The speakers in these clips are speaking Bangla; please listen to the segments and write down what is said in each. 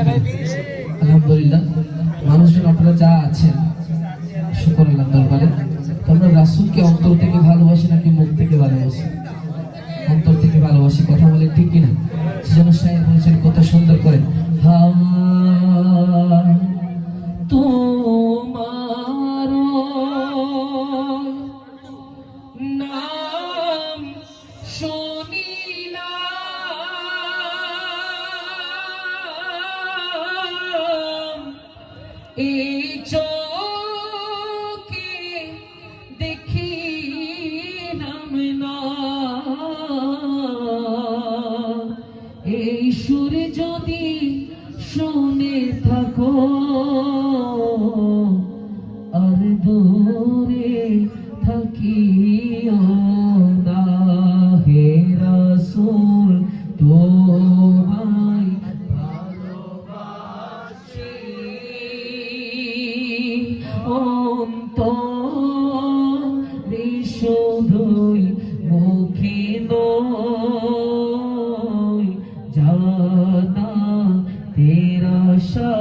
আলহামদুলিল্লাহ। মানুষজন আপনারা যা আছেন শুকর আল্লাহ দরবারে। তোমরা রাসুলকে অন্তর থেকে তেরা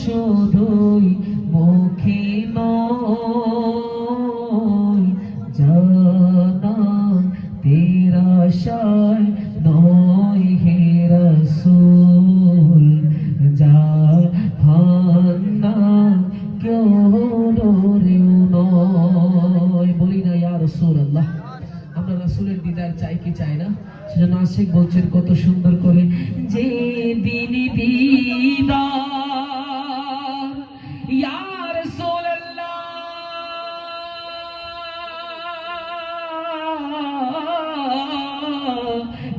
শুধুই মুখে জানা তেরা শায় না আল্লাহ আমরা রাসূলের দিদার চাই কি চাই না? সেজন্য আশিক বলছেন, কত সুন্দর করে যে দিন দিদার, ইয়া রাসূলুল্লাহ,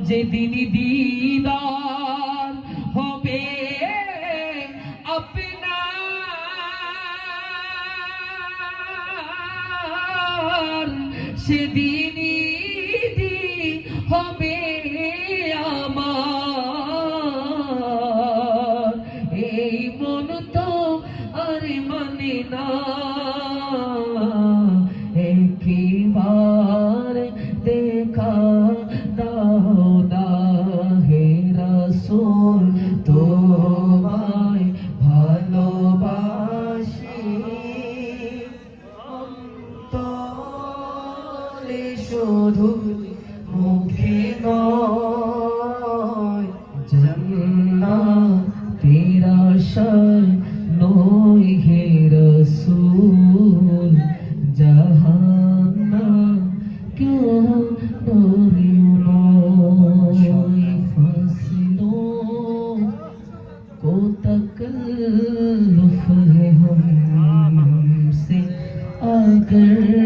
যেদিন দিদার সেদিনই হবে আমার। এই মন তো আর মানে না। শুধু মুখে নয় জান্নাত তেরা শায় নয় হে রসূল জাহান্নাম কেউ ডরিও নয় ফাসলোं को तकल्लुफ है हमसे अगर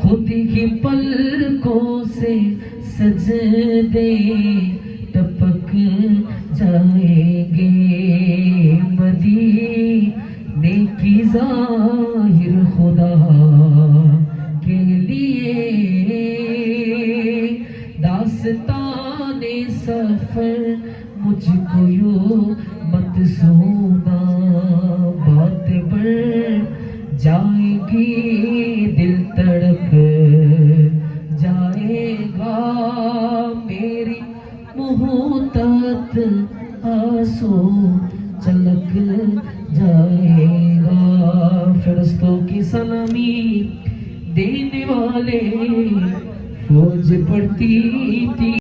خود ہی پلکوں سے سجدے ٹپک جائیں گے۔ مدینے کی ظاہر خدا کے لیے داستان سفر مجھ کو یوں آنسو چلک جائے گا۔ فرستوں کی سلامی دینے والے فوج پڑتی تھی۔